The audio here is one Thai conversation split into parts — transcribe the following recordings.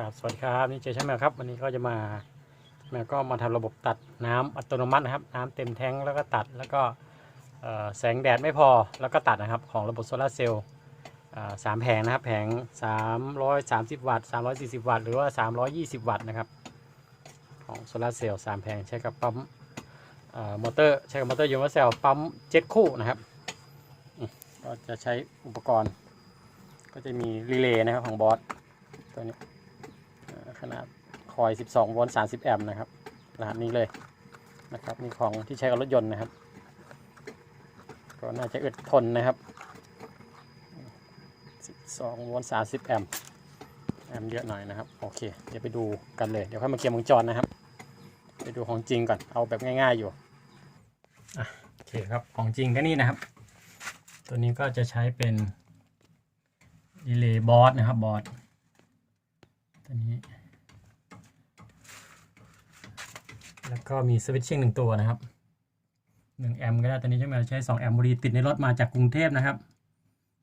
ครับสวัสดีครับนี่เจช่างแมวครับ วันนี้ก็จะมาแมวก็มาทำระบบตัดน้ำอัตโนมัตินะครับ น้ำเต็มแท้งแล้วก็ตัดแล้วก็แสงแดดไม่พอแล้วก็ตัดนะครับของระบบโซลาเซลล์สามแผงนะครับ แผง 330 วัตต์340 วัตต์หรือว่า 320 วัตต์นะครับ ของโซลาเซลล์สามแผงใช้กับปั๊มออมอเตอร์ใช้กับมอเตอร์ยูนิเซลปั๊มเจ็ดคู่นะครับก็จะใช้อุปกรณ์ ก็จะมีรีเลย์นะครับของบอสตัวนี้ ขนาดคอย 12 โวลต์ 30 แอมป์นะครับรหัสนี้เลยนะครับนี่ของที่ใช้กับรถยนต์นะครับ ก็น่าจะอึดทนนะครับ 12 โวลต์ 30 แอมป์แอมป์เยอะหน่อยนะครับ โอเค เดี๋ยวไปดูกันเลย เดี๋ยวค่อยมาเคลียร์วงจรนะครับ ไปดูของจริงก่อน เอาแบบง่าย ๆอยู่อโอเคครับ ของจริงก็นี่นะครับ ตัวนี้ก็จะใช้เป็นดีเลย์บอสนะครับบอสตัวนี้ แล้ว ก็มีสวิตชิ่งหนึ่งตัวนะครับหนึ่งแอมป์ก็ได้ตัวนี้ใช่ไหมใช้สองแอมป์บุรีติดในรถมาจากกรุงเทพนะครับ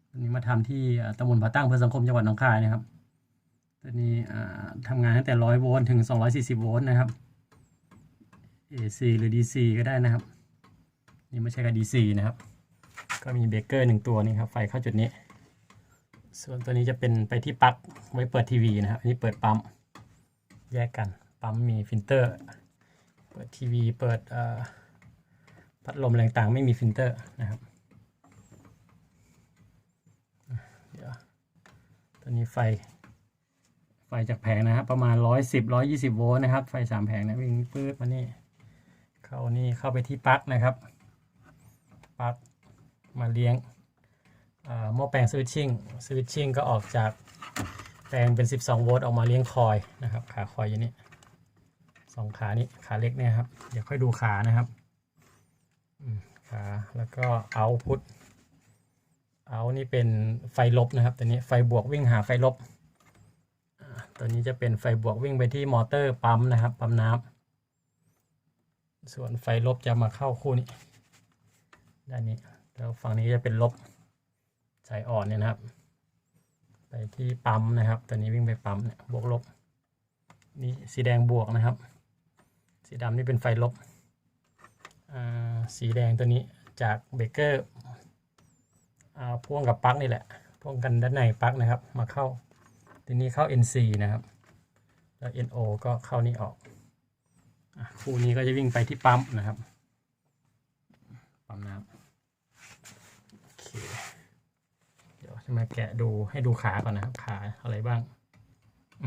ตัวนี้มาทำที่ตำบลผาตั้งอำเพื่อสังคมจังหวัดหนองคายนะครับตัวนี้อ่าทำงานตั้งแต่ร้อยโวลต์ถึงสองร้อยสี่สิบโวลต์นะครับ AC หรือ DC ก็ได้นะครับ นี่ไม่ใช่กับ DC นะครับ ก็มีเบรกเกอร์หนึ่งตัวนี่ครับ ไฟเข้าจุดนี้ ส่วนตัวนี้จะเป็นไปที่ปลั๊กไว้เปิดทีวีนะครับ อันนี้เปิดปั๊ม แยกกัน ปั๊มมีฟิลเตอร์ เปิดทีวีเปิดพัดลมอะไรต่างไม่มีฟิลเตอร์นะครับเดี๋ยวตัวนี้ไฟ ไฟจากแผงนะครับ ประมาณ 110 120 โวลต์นะครับ ไฟ 3 แผงนะวิ่งปื๊ดมานี่ เข้านี่เข้าไปที่ปลั๊กนะครับปลั๊กมาเลี้ยงหม้อแปลงสวิตชิ่งสวิตชิ่งก็ออกจากแปลงเป็น 12 โวลต์ออกมาเลี้ยงคอยนะครับ ขาคอยอยู่นี้ สองขานี้ขาเล็กเนี่ยครับ เดี๋ยวค่อยดูขานะครับขาแล้วก็เอาพุทเอานี่เป็นไฟลบนะครับตัวนี้ไฟบวกวิ่งหาไฟลบตัวนี้จะเป็นไฟบวกวิ่งไปที่มอเตอร์ปั๊มนะครับปั๊มน้ำส่วนไฟลบจะมาเข้าคู่นี้ด้านนี้แล้วฝั่งนี้จะเป็นลบสายอ่อนเนี่ยนะครับ ไปที่ปั๊มนะครับ ตัวนี้วิ่งไปปั๊มเนี่ยบวกลบนี่สีแดงบวกนะครับ สีดำนี่เป็นไฟลบสีแดงตัวนี้จากเบเกอร์พ่วงกับปลั๊กนี่แหละพ่วงกันด้านในปลั๊กนะครับ มาเข้าทีนี้เข้า NC นะครับแล้ว NO ก็เข้านี่ออกคู่นี้ก็จะวิ่งไปที่ปั๊มนะครับปั๊มน้ำโอเคเดี๋ยวจะมาแกะดูให้ดูขาก่อนนะครับ ขาอะไรบ้าง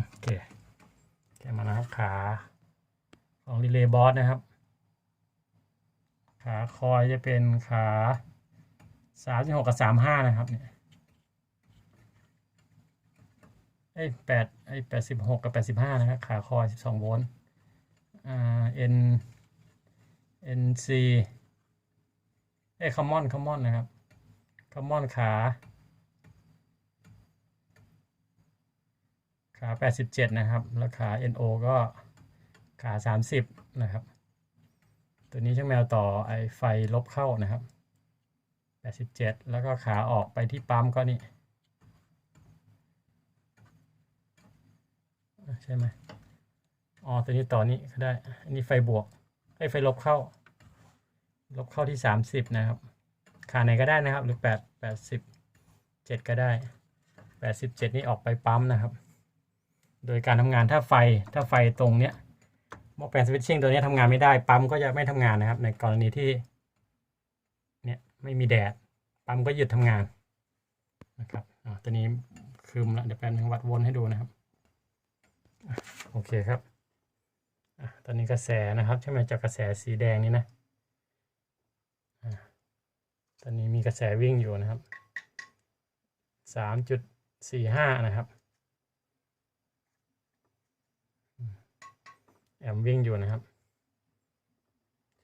โอเคแกะมานะครับขา ของรีเลย์บอสนะครับ ขาคอยจะเป็นขาสามสิบหกกับสามห้านะครับเนี่ยเอ้แปดไอ้แปดสิบหกกับแปดสิบห้านะครับ ขาคอยสิบสองโวลต์อ่า N N C เอ้คอมมอนคอมมอนนะครับคอมมอนขาขา 87 นะครับแล้วขา NO ก็ ขา 30 นะครับ ตัวนี้ช่างแมวต่อไอไฟลบเข้านะครับ 87 แล้วก็ขาออกไปที่ปั๊มก็นี่ ใช่ไหมอ๋อตัวนี้ต่อนี้ก็ได้ อันนี้ไฟบวกไอไฟลบเข้า ลบเข้าที่ 30 นะครับ ขาไหนก็ได้นะครับ หรือ 8 87 ก็ได้ 87 นี่ออกไปปั๊มนะครับ โดยการทำงานถ้าไฟถ้าไฟตรงเนี้ย หม้อแปลงสวิตชิ่งตัวนี้ทำงานไม่ได้ ปั๊มก็จะไม่ทำงานนะครับ ในกรณีที่เนี่ยไม่มีแดด ปั๊มก็หยุดทำงานนะครับอ่าตัวนี้คืมละเดี๋ยวแป๊บนึงวัดวนให้ดูนะครับโอเคครับอะตอนนี้กระแสนะครับใช่ไหมจากกระแสสีแดงนี้นะอ่าตอนนี้มีกระแสวิ่งอยู่นะครับสามจุดสี่ห้านะครับ แอมวิ่งอยู่นะครับ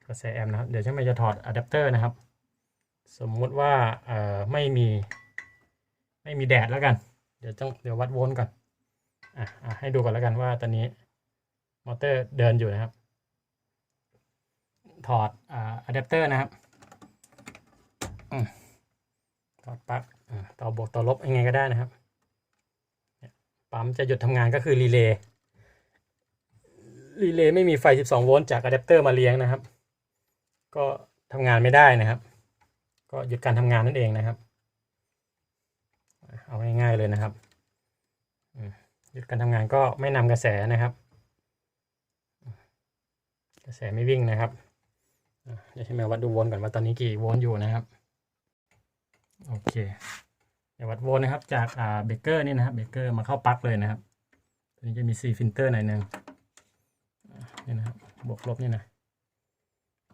กระแสแอมนะครับ เดี๋ยวช่างแมวจะถอดอะแดปเตอร์นะครับ สมมุติว่าเอ่อไม่มี ไม่มีแดดแล้วกัน เดี๋ยวต้องเดี๋ยววัดโวลต์ก่อนอะอะให้ดูก่อนแล้วกันว่าตอนนี้มอเตอร์เดินอยู่นะครับ ถอดอ่าอะแดปเตอร์นะครับถอดปลั๊กต่อบวกต่อลบยังไงก็ได้นะครับปั๊มจะหยุดทำงานก็คือรีเลย์ รีเลย์ไม่มีไฟ 12 โวลต์จากอะแดปเตอร์มาเลี้ยงนะครับ ก็ทำงานไม่ได้นะครับ ก็หยุดการทำงานนั่นเองนะครับ เอาง่ายๆเลยนะครับหยุดการทำงานก็ไม่นำกระแสนะครับ กระแสไม่วิ่งนะครับอะเดี๋ยวให้มววัดดูโวลต์ก่อนว่าตอนนี้กี่โวลต์อยู่นะครับ โอเคเดี๋ยววัดโวลต์นะครับจากเบเกอร์นี่นะครับเบเกอร์มาเข้าปลั๊กเลยนะครับตัวนี้จะมีซีฟิลเตอร์หน่อยหนึ่ง นี่นะครับบวกลบนี่นะ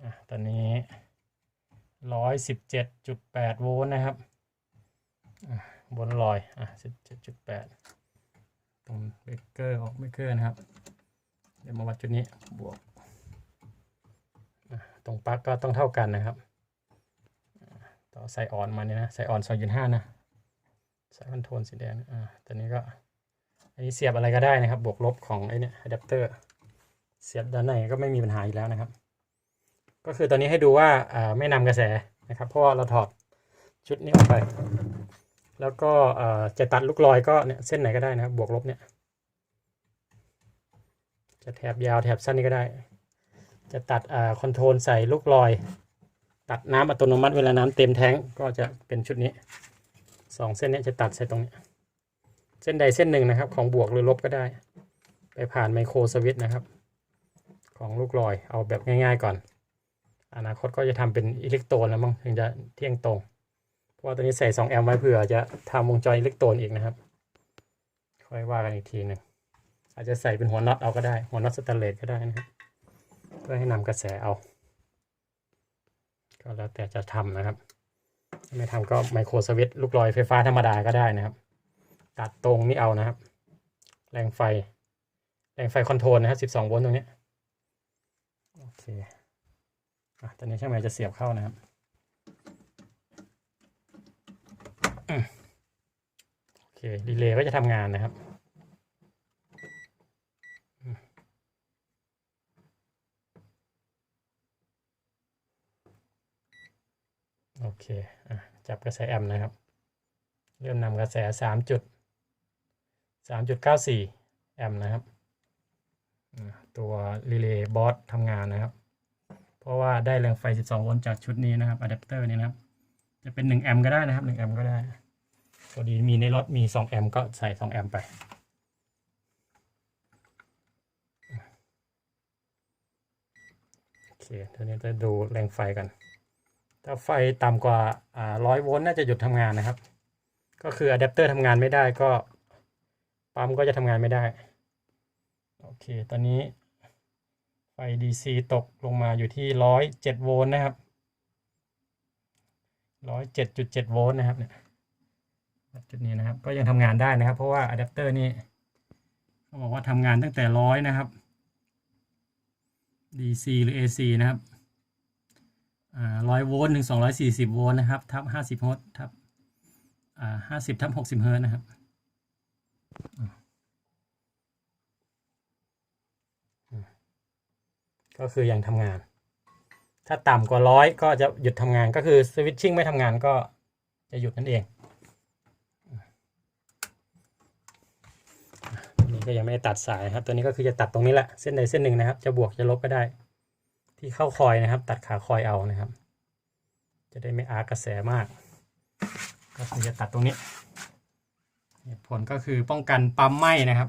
อะตอนนี้ร้อยสิบเจ็ดจุดแปดโวลต์นะครับอะบนลอยอะสิบเจ็ดจุดแปดตรงเบเกอร์ออกเบเกอร์นะครับ เดี๋ยวมาวัดจุดนี้บวกอะตรงปลั๊กก็ต้องเท่ากันนะครับต่อใส่ออนมาเนี่ยนะใส่ออนสองจุดห้านะใส่คอนโทรลสีแดงอ่าตอนนี้ก็อันนี้เสียบอะไรก็ได้นะครับ บวกลบของไอ้เนี่ยอะแดปเตอร์ เสียบด้านในก็ไม่มีปัญหาอีกแล้วนะครับ ก็คือตอนนี้ให้ดูว่าไม่นำกระแสนะครับเพราะว่าเราถอดชุดนี้ออกไป แล้วก็จะตัดลูกลอยก็เนี่ยเส้นไหนก็ได้นะครับ บวกลบเนี่ย จะแถบยาวแถบสั้นนี่ก็ได้ จะตัดอคอนโทรลใส่ลูกลอย ตัดน้ำอัตโนมัติเวลาน้ำเต็มแท้งก็จะเป็นชุดนี้สองเส้นนี้จะตัดใส่ตรงนี้ เส้นใดเส้นหนึ่งนะครับ ของบวกหรือลบก็ได้ ไปผ่านไมโครสวิตช์นะครับ ของลูกลอยเอาแบบง่าย ๆ ก่อน อนาคตก็จะทำเป็นอิเล็กโตรนแล้วมั้งถึงจะเที่ยงตรง เพราะว่าตัวนี้ใส่2แอมป์ไว้เผื่อจะทำวงจรอิเล็กโตรนอีกนะครับ ค่อยว่ากันอีกทีหนึ่งอาจจะใส่เป็นหัวน็อตเอาก็ได้ หัวน็อตสแตนเลสก็ได้นะครับเพื่อให้นำกระแสเอา ก็แล้วแต่จะทำนะครับไม่ทำก็ไมโครสวิตช์ลูกลอยไฟฟ้าธรรมดาก็ได้นะครับ ตัดตรงนี้เอานะครับ แรงไฟ แรงไฟคอนโทรลนะครับ 12 โวลต์ตรงนี้ โอเคอะตอนนี้ช่างแมวจะเสียบเข้านะครับโอเครีเลย์ก็จะทำงานนะครับโอเคอะจับกระแสแอมป์นะครับ เริ่มนำกระแส3จุด3.94แอมป์นะครับ ตัวรีเลย์บอสทำงานนะครับ เพราะว่าได้แรงไฟ 12 โวลต์จากชุดนี้นะครับอะแดปเตอร์นี้นะครับ จะเป็น 1 แอมป์ก็ได้นะครับ 1 แอมป์ก็ได้พอดีมีในรถมี 2 แอมป์ก็ใส่ 2 แอมป์ไปโอเคทีนี้จะดูแรงไฟกัน ถ้าไฟต่ำกว่าอ่า100โวลต์น่าจะหยุดทำงานนะครับ ก็คืออะแดปเตอร์ทำงานไม่ได้ก็ปั๊มก็จะทำงานไม่ได้ โอเค ตอนนี้ไฟ DC ตกลงมาอยู่ที่ร้อยเจ็ดโวลต์นะครับร้อยเจ็ดจุดเจ็ดโวลต์นะครับเนี่ยจุดนี้นะครับ ก็ยังทำงานได้นะครับ เพราะว่าอะแดปเตอร์นี่เขาบอกว่าทำงานตั้งแต่ร้อยนะครับ DC หรือ AC นะครับร้อยโวลต์ถึงสองร้อยสี่สิบโวลต์นะครับ ทับห้าสิบโฮลต์ทับห้าสิบทับหกสิบเฮิร์ตนะครับ ก็คือยังทำงาน ถ้าต่ำกว่าร้อยก็จะหยุดทำงานก็คือสวิตชิ่งไม่ทำงานก็จะหยุดนั่นเองตัวนี้ก็ยังไม่ได้ตัดสายครับ ตัวนี้ก็คือจะตัดตรงนี้แหละเส้นใดเส้นหนึ่งนะครับ จะบวกจะลบก็ได้ ที่เข้าคอยนะครับ ตัดขาคอยเอานะครับ จะได้ไม่อาร์กระแสมาก ก็คือจะตัดตรงนี้ผลก็คือป้องกันปั๊มไหมนะครับ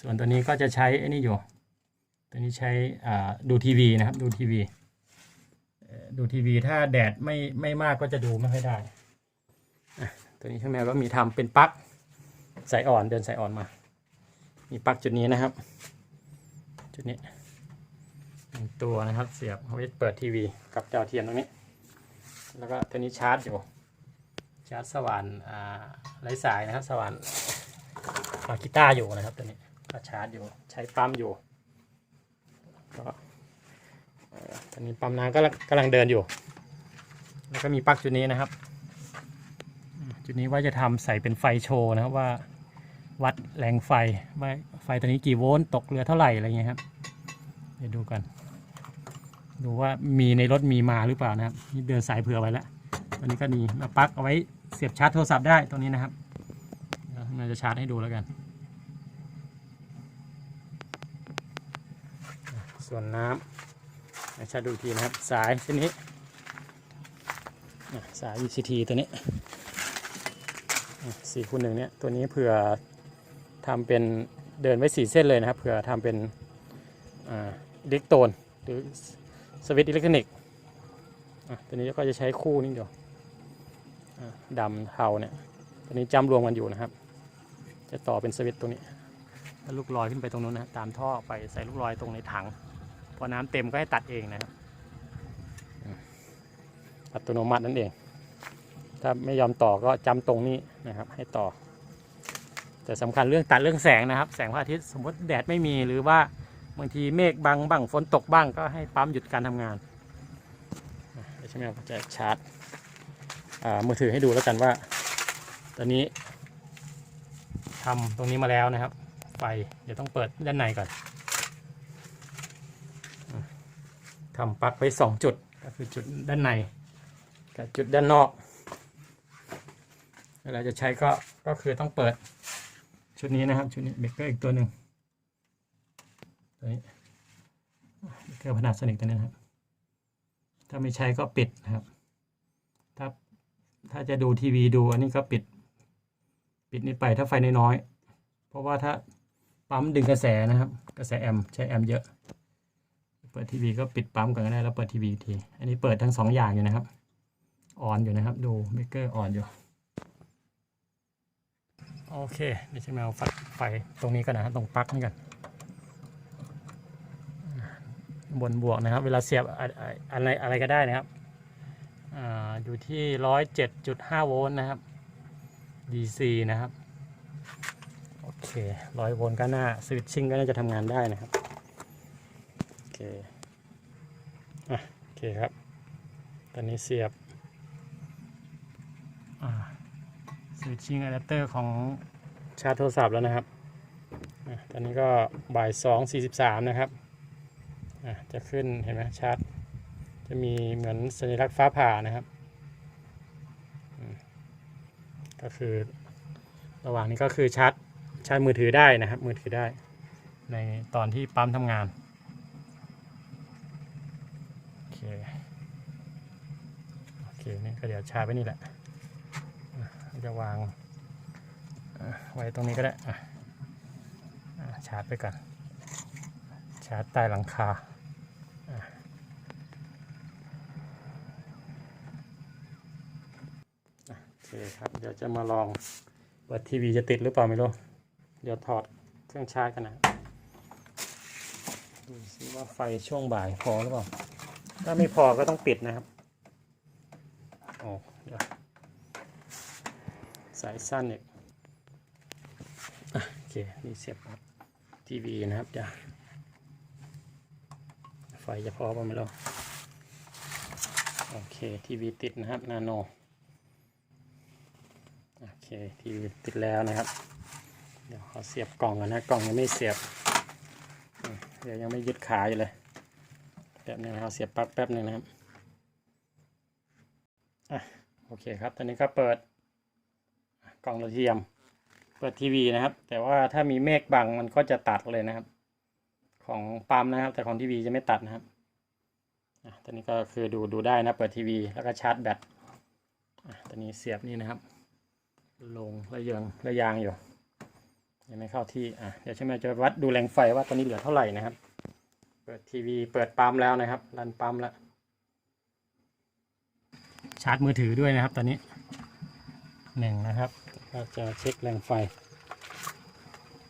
ส่วนตัวนี้ก็จะใช้ไอ้นี่อยู่ ตัวนี้ใช้อ่าดูทีวีนะครับดูทีวีดูทีวีถ้าแดดไม่ไม่มากก็จะดูไม่ค่อยได้ตัวนี้ช่างแมวก็มีทำเป็นปลั๊กสายอ่อนเดินสายอ่อนมา มีปลั๊กจุดนี้นะครับ จุดนี้หนึ่งตัวนะครับเสียบเอาไว้เปิดทีวีกับจอเทียมตรงนี้ แล้วก็ตัวนี้ชาร์จอยู่ชาร์จสว่านอ่าไร้สายนะครับสว่านฝากีตาร์อยู่นะครับตัวนี้ก็ชาร์จอยู่ใช้ปั๊มอยู่ ก็ตอนนี้ปั๊มน้ำก็กำลังเดินอยู่ แล้วก็มีปลั๊กจุดนี้นะครับ จุดนี้ว่าจะทำใส่เป็นไฟโชว์นะครับว่าวัดแรงไฟว่าไฟตัวนี้กี่โวลต์ตกเรือเท่าไหร่อะไรเงี้ยครับ เดี๋ยวดูกัน ดูว่ามีในรถมีมาหรือเปล่านะครับนี่เดินสายเผื่อไว้แล้วตอนนี้ก็มีมาปลั๊กเอาไว้เสียบชาร์จโทรศัพท์ได้ตรงนี้นะครับเราจะชาร์จให้ดูแล้วกัน ส่วนน้ำให้ชัดดูทีนะครับ สายเส้นนี้อะสาย UCT ตัวนี้สี่คูณหนึ่งเนี่ยตัวนี้เผื่อทำเป็นเดินไว้สี่เส้นเลยนะครับเผื่อทำเป็นอิเล็กโตนหรือสวิตช์อิเล็กทรอนิกส์ตัวนี้ก็จะใช้คู่นี้เดียวอ่ดำเทาเนี่ยตัวนี้จำรวมกันอยู่นะครับ จะต่อเป็นสวิตช์ตรงนี้แล้วลูกลอยขึ้นไปตรงนู้นนะตามท่อไปใส่ลูกลอยตรงในถัง พอน้ำเต็มก็ให้ตัดเองนะครับอัตโนมัตินั่นเอง ถ้าไม่ยอมต่อก็จำตรงนี้นะครับ ให้ต่อ แต่สำคัญเรื่องตัดเรื่องแสงนะครับ แสงพระอาทิตย์สมมติแดดไม่มีหรือว่าบางทีเมฆบังบ้างฝนตกบ้างก็ให้ปั๊มหยุดการทำงานใช่ไหมครับจะชาร์จมือถือให้ดูแล้วกันว่า ตอนนี้ทำตรงนี้มาแล้วนะครับ ไฟเดี๋ยวต้องเปิดด้านในก่อนอะ ทำปลั๊กไว้สองจุดก็คือจุดด้านในกับจุดด้านนอกเวลาจะใช้ก็ก็คือต้องเปิดชุดนี้นะครับชุดนี้เบรกเกอร์อีกตัวหนึ่งตัวนี้เบรกเกอร์พนาสนิกตัวนี้นะครับ ถ้าไม่ใช้ก็ปิดนะครับ ถ้าถ้าจะดูทีวีดูอันนี้ก็ปิด ปิดนี้ไปถ้าไฟน้อยๆเพราะว่าถ้าปั๊มดึงกระแสนะครับ กระแสแอมป์ใช้แอมป์เยอะ ปิดทีวีก็ปิดปั๊มก่อนก็ได้แล้วเปิดทีวีที อันนี้เปิดทั้งสองอย่างอยู่นะครับออนอยู่นะครับ ดูเบเกอร์ออนอยู่ โอเคเดี๋ยวจะมาเอาฝัดไฟตรงนี้กันนะครับตรงปลั๊กนี่กันบนบวกนะครับ เวลาเสียบอะไรอะไรก็ได้นะครับอาอยู่ที่ร้อยเจ็ดจุดห้าโวลต์นะครับ DC นะครับ โอเคร้อยโวลต์ก็น่าสวิตชิ่งก็น่าจะทำงานได้นะครับ เคอะโอเคครับ ตอนนี้เสียบอ่าสวิตชิ่งอะแดปเตอร์ของชาร์จโทรศัพท์แล้วนะครับอตอนนี้ก็บ่ายสองสี่สิบสามนะครับะจะขึ้นเห็นไหมชาร์จ จะมีเหมือนสัญลักษณ์ฟ้าผ่านะครับ ก็คือระหว่างนี้ก็คือชาร์จชาร์จมือถือได้นะครับ มือถือได้ ในตอนที่ปั๊มทำงาน โอเคเนี่ก็เดี๋ยวชาร์ไว้นี่แหละจะวางไว้ตรงนี้ก็ได้ชาร์จไปก่อน ชาร์จใต้หลังคาโอเคครับ เดี๋ยวจะมาลองเปิดทีวีจะติดหรือเปล่าไม่รู้ เดี๋ยวถอดเครื่องชาร์จกันนะดูซิว่าไฟช่วงบ่ายพอหรือเปล่า ถ้าไม่พอก็ต้องปิดนะครับโอ้เดี๋ยวสายสั้นอีกอะโอเค นี่เสียบครับทีวีนะครับจะไฟจะพอป่ะไม่รู้โอเคทีวีติดนะครับนาโนโอเคทีวีติดแล้วนะครับ เดี๋ยวเขาเสียบกล่องกันนะกล่องยังไม่เสียบ เดี๋ยวยังไม่ยึดขาอยู่เลย แป๊บนึงนะครับเสียบปลั๊กแป๊บนึงนะครับอะโอเคครับตอนนี้ก็เปิดกล่องระเทียม เปิดทีวีนะครับ แต่ว่าถ้ามีเมฆบังมันก็จะตัดเลยนะครับ ของปั๊มนะครับ แต่ของทีวีจะไม่ตัดนะครับอะตอนนี้ก็คือดูดูได้นะเปิดทีวีแล้วก็ชาร์จแบตอะตอนนี้เสียบนี่นะครับ ลงระยงระยางอยู่ยังไม่เข้าที่อะเดี๋ยวใช่ไหมจะวัดดูแรงไฟว่าตอนนี้เหลือเท่าไหร่นะครับ เปิดทีวีเปิดปั๊มแล้วนะครับรันปั๊มแล้ว ชาร์จมือถือด้วยนะครับ ตอนนี้หนึ่งนะครับ ก็จะเช็คแรงไฟ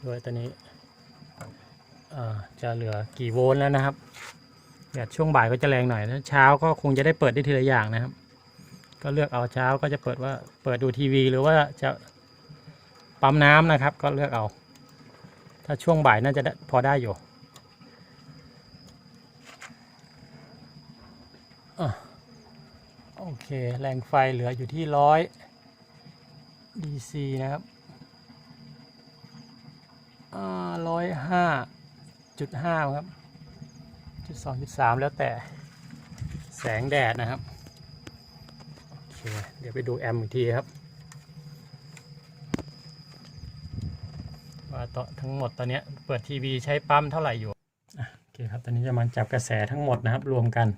ด้วยตอนนี้จะเหลือกี่โวลต์แล้วนะครับแดดช่วงบ่ายก็จะแรงหน่อยถ้าเช้าก็คงจะได้เปิดได้ทีละอย่างนะครับ ก็เลือกเอาเช้าก็จะเปิดว่าเปิดดูทีวี หรือว่าจะปั๊มน้ำนะครับ ก็เลือกเอา ถ้าช่วงบ่ายน่าจะพอได้อยู่อะ โอเคแรงไฟเหลืออยู่ที่ร้อย DC นะครับร้อยห้าจุดห้าครับจุดสองจุดสามแล้วแต่แสงแดดนะครับ โอเค เดี๋ยวไปดูแอมป์อีกทีครับ ว่าต่อทั้งหมดตอนนี้เปิดทีวีใช้ปั๊มเท่าไหร่อยู่ โอเคครับ ตอนนี้จะมาจับกระแสทั้งหมดนะครับรวมกัน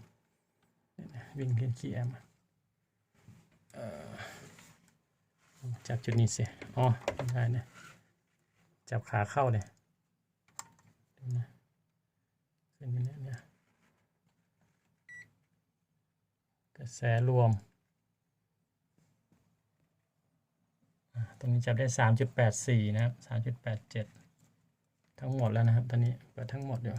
วิ่งขึ้นขี้แอมเอ่อจับจุดนี้สิอ๋อไม่ได้เนี่ยจับขาเข้าเลยดูนะขึ้นไปเนี่ยเนี่ยกระแสรวมอะตรงนี้จับได้สามจุดแปดสี่นะครับสามจุดแปดเจ็ดทั้งหมดแล้วนะครับ ตอนนี้เปิดทั้งหมดอยู่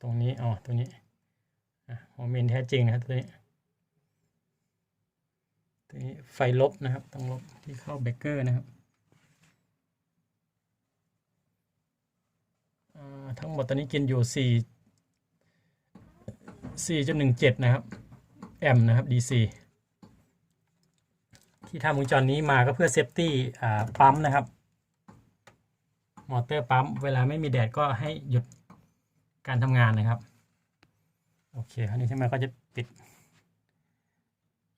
ตรงนี้อ๋อตรงนี้อะโมเมนแท้จริงนะครับตัวนี้ตัวนี้ไฟลบนะครับต้องลบที่เข้าเบเกอร์นะครับทั้งหมดตอนนี้กินอยู่สี่สี่จุดหนึ่งเจ็ดนะครับ แอมนะครับ DC ที่ทำวงจรนี้มาก็เพื่อเซฟตี้ปั๊มนะครับ มอเตอร์ปั๊ม เวลาไม่มีแดดก็ให้หยุด การทำงานนะครับ โอเคคราวนี้ใช่ไหมก็จะปิด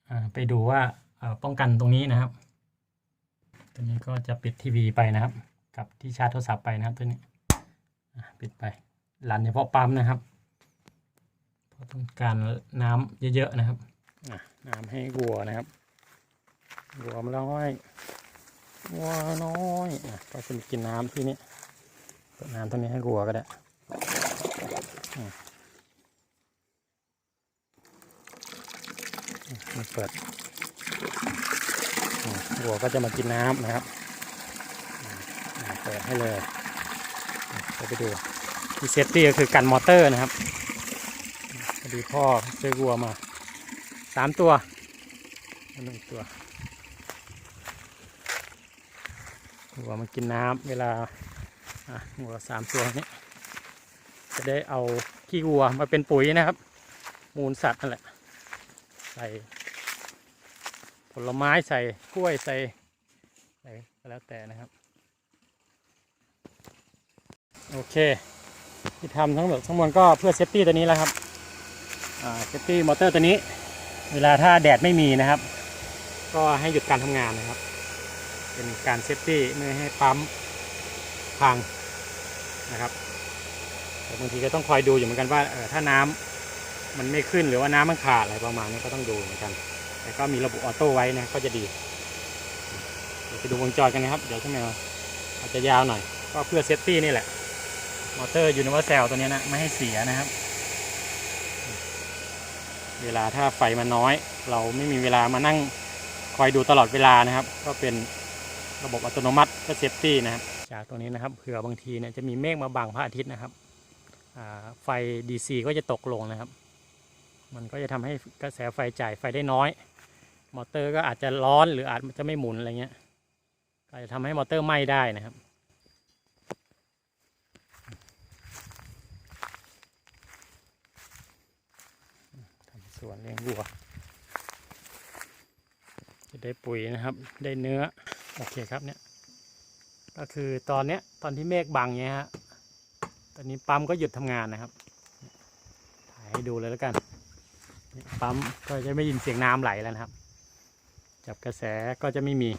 อ่าไปดูว่าเอ่อป้องกันตรงนี้นะครับ ตัวนี้ก็จะปิดทีวีไปนะครับ กับที่ชาร์จโทรศัพท์ไปนะครับตัวนี้อะปิดไปรันเฉพาะปั๊มนะครับเพราะต้องการน้ำเยอะๆนะครับอะน้ำให้วัวนะครับวัวมันน้อยวัวน้อยอะก็จะกินน้ำที่นี้เปิดน้ำตัวนี้ให้วัวก็ได้ มันเปิดอืมวัวก็จะมากินน้ำนะครับ เปิดให้เลยเราไปดูที่เซฟตี้ก็คือกันมอเตอร์นะครับพอดีพ่อซื้อวัวมาสามตัวหนึ่งตัววัวมากินน้ำเวลาอะวัวสามตัวนี้ จะได้เอาขี้วัวมาเป็นปุ๋ยนะครับ มูลสัตว์นั่นแหละ ใส่ผลไม้ใส่กล้วยใส่อะไรก็แล้วแต่นะครับ โอเค ที่ทำทั้งหมดทั้งมวลก็เพื่อเซฟตี้ตัวนี้แล้วครับเซฟตี้มอเตอร์ตัวนี้ เวลาถ้าแดดไม่มีนะครับ ก็ให้หยุดการทำงานนะครับ เป็นการเซฟตี้ไม่ให้ปั๊มพังนะครับ แต่บางทีก็ต้องคอยดูอยู่เหมือนกันว่าถ้าน้ำมันไม่ขึ้นหรือว่าน้ำมันขาดอะไรประมาณนี้ก็ต้องดูเหมือนกันแต่ก็มีระบบออโต้ไว้นะก็จะดีเดี๋ยวไปดูวงจรกันนะครับ เดี๋ยวช่างแมวอาจจะยาวหน่อย ก็เพื่อเซฟตี้นี่แหละ มอเตอร์ยูนิเวอร์แซลตัวนี้นะไม่ให้เสียนะครับ เวลาถ้าไฟมันน้อย เราไม่มีเวลามานั่งคอยดูตลอดเวลานะครับ ก็เป็นระบบอัตโนมัติก็เซฟตี้นะครับ จากตรงนี้นะครับเผื่อบางทีเนี่ยจะมีเมฆมาบังพระอาทิตย์นะครับ ไฟ DC ก็จะตกลงนะครับ มันก็จะทำให้กระแสไฟจ่ายไฟได้น้อย มอเตอร์ก็อาจจะร้อนหรืออาจจะไม่หมุนอะไรเงี้ยก็อาจจะทำให้มอเตอร์ไหม้ได้นะครับทำสวนเลี้ยงวัว จะได้ปุ๋ยนะครับ ได้เนื้อ โอเคครับเนี่ย ก็คือตอนเนี้ยตอนที่เมฆบังเนี้ยฮะ ตอนนี้ปั๊มก็หยุดทำงานนะครับ ถ่ายให้ดูเลยแล้วกัน ปั๊มก็จะไม่ยินเสียงน้ำไหลแล้วนะครับ จับกระแสก็จะไม่มี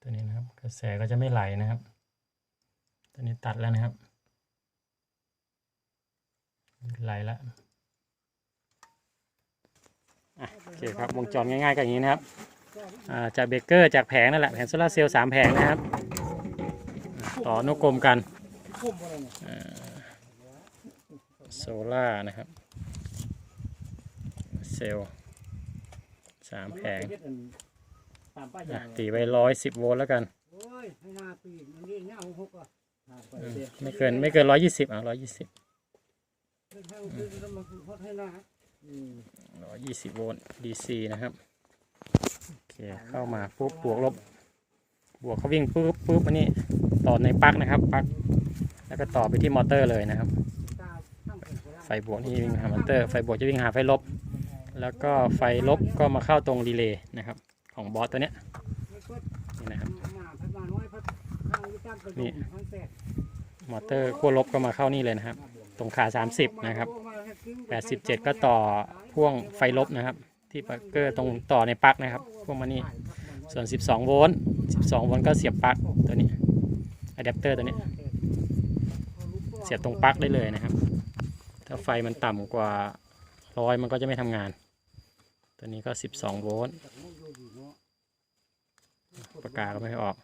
ตัวนี้นะครับ กระแสก็จะไม่ไหลนะครับ ตัวนี้ตัดแล้วนะครับ ไหลละอะโอเคครับวงจรง่ายๆก็อย่างนี้นะครับอ่าจากเบรกเกอร์จากแผงนั่นแหละแผงโซลาร์เซลล์สามแผงนะครับอะต่ออนุกรมกันอ่าโซล่าร์นะครับเซลล์สามแผงอะตีไว้ร้อยสิบโวลต์แล้วกันโอ้ยให้หน้าปีกมันนี่หน้าหกอะ อืมไม่เกินไม่เกินร้อยยี่สิบอะร้อยยี่สิบ ให้ให้ปีกแล้วมันพดให้หน้าร้อยยี่สิบโวลต์ DC นะครับ โอเค เข้ามาปุ๊บบวกลบ บวกเขาวิ่งปุ๊บปุ๊บอันนี้ต่อในปลั๊กนะครับปลั๊กแล้วก็ต่อไปที่มอเตอร์เลยนะครับ ไฟบวกนี่วิ่งหามอเตอร์ ไฟบวกจะวิ่งหาไฟลบ แล้วก็ไฟลบก็มาเข้าตรงรีเลย์นะครับ ของบอสตัวเนี้ยนี่นะครับนี่มอเตอร์ขั้วลบก็มาเข้านี่เลยนะครับ ตรงขา30นะครับ87 ก็ต่อพ่วงไฟลบนะครับ ที่ปลั๊กเกอร์ตรงต่อในปลั๊กนะครับพ่วกมานี่ส่วน 12 โวลต์ 12 โวลต์ก็เสียบปลั๊กตัวนี้อะแดปเตอร์ตัวนี้ เสียบตรงปลั๊กได้เลยนะครับ ถ้าไฟมันต่ำกว่าร้อยมันก็จะไม่ทำงาน ตัวนี้ก็ 12 โวลต์ปากกาก็ไม่ออก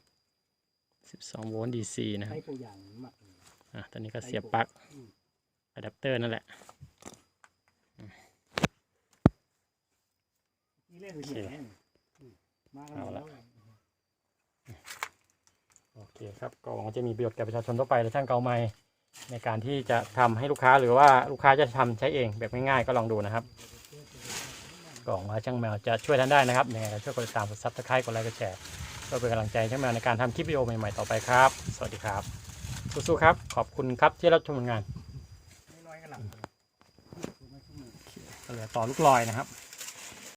12 โวลต์ DC นะครับให้ตัวอย่างหมักอะตอนนี้ก็เสียบปลั๊ก อะแดปเตอร์นั่นแหละนี่เล่นเหี่ยมากันเอาแล้ละวโอเคครับก็หวังว่าจะมีประโยชน์แก่ประชาชนทั่วไปและช่างเกาไม้ในการที่จะทำให้ลูกค้าหรือว่าลูกค้าจะทำใช้เองแบบง่ายๆก็ลองดูนะครับก็หวังว่าช่างแมวจะช่วยท่านได้นะครับยังไงก็ช่วยกดติดตามกดซับสไครต์กดไลค์กดแชร์เพื่อเป็นกำลังใจให้ช่างแมวในการทำคลิปวิดีโอใหม่ๆต่อไปครับ สวัสดีครับสู้ๆครับ ขอบคุณครับที่รับชมผลงาน น้อยๆกันหลัง ก็ เหลือต่อลูกลอยนะครับ